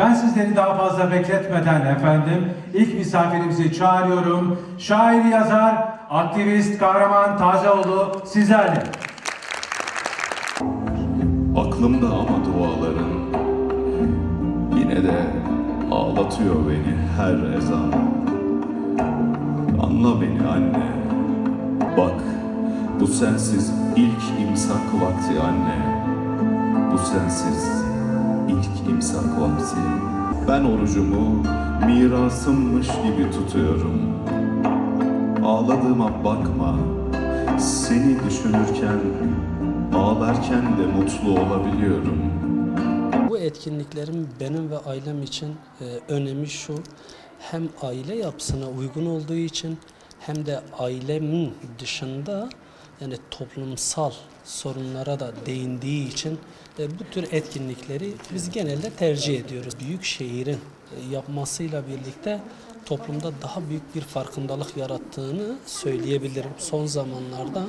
Ben sizleri daha fazla bekletmeden efendim ilk misafirimizi çağırıyorum. Şair yazar, aktivist Kahraman Tazeoğlu sizlerle. Aklımda ama duaların Yine de ağlatıyor beni her ezan Anla beni anne Bak bu sensiz ilk imsak vakti anne Bu sensiz imsak vakti Ben orucumu mirasımmış gibi tutuyorum Ağladığıma bakma Seni düşünürken Ağlarken de mutlu olabiliyorum. Bu etkinliklerin benim ve ailem için e, önemi şu. Hem aile yapısına uygun olduğu için hem de ailemin dışında yani toplumsal sorunlara da değindiği için e, bu tür etkinlikleri biz genelde tercih ediyoruz. Büyük şehrin e, yapmasıyla birlikte toplumda daha büyük bir farkındalık yarattığını söyleyebilirim. Son zamanlarda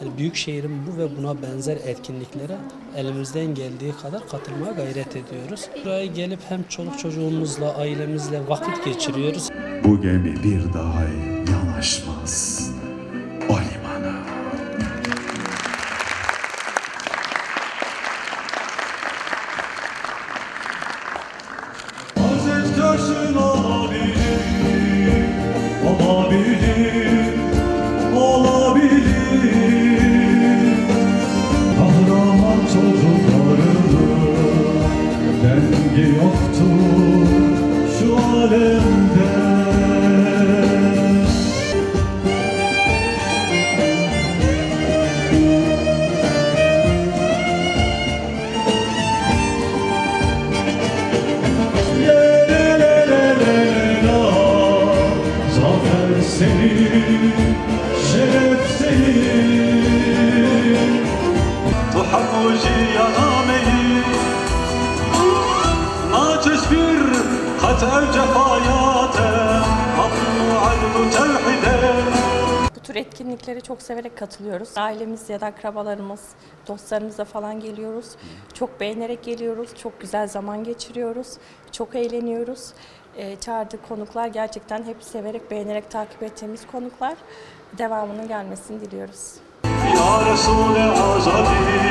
yani büyük şehrin bu ve buna benzer etkinliklere elimizden geldiği kadar katılmaya gayret ediyoruz. Buraya gelip hem çoluk çocuğumuzla, ailemizle vakit geçiriyoruz. Bu gemi bir daha yanaşmaz rengi yoktu şu alemde senin, şeref senin. Bu hamuji yana bir خطأ cefayate Haklı adlu tevhide Bu tür etkinliklere çok severek katılıyoruz. Ailemiz ya da akrabalarımız, dostlarımızla falan geliyoruz. Çok beğenerek geliyoruz. Çok güzel zaman geçiriyoruz. Çok eğleniyoruz. Ee, çağırdığı konuklar gerçekten hep severek, beğenerek takip ettiğimiz konuklar. Devamının gelmesini diliyoruz. Ya Resul-i Azadi Ya Resul-i Azadi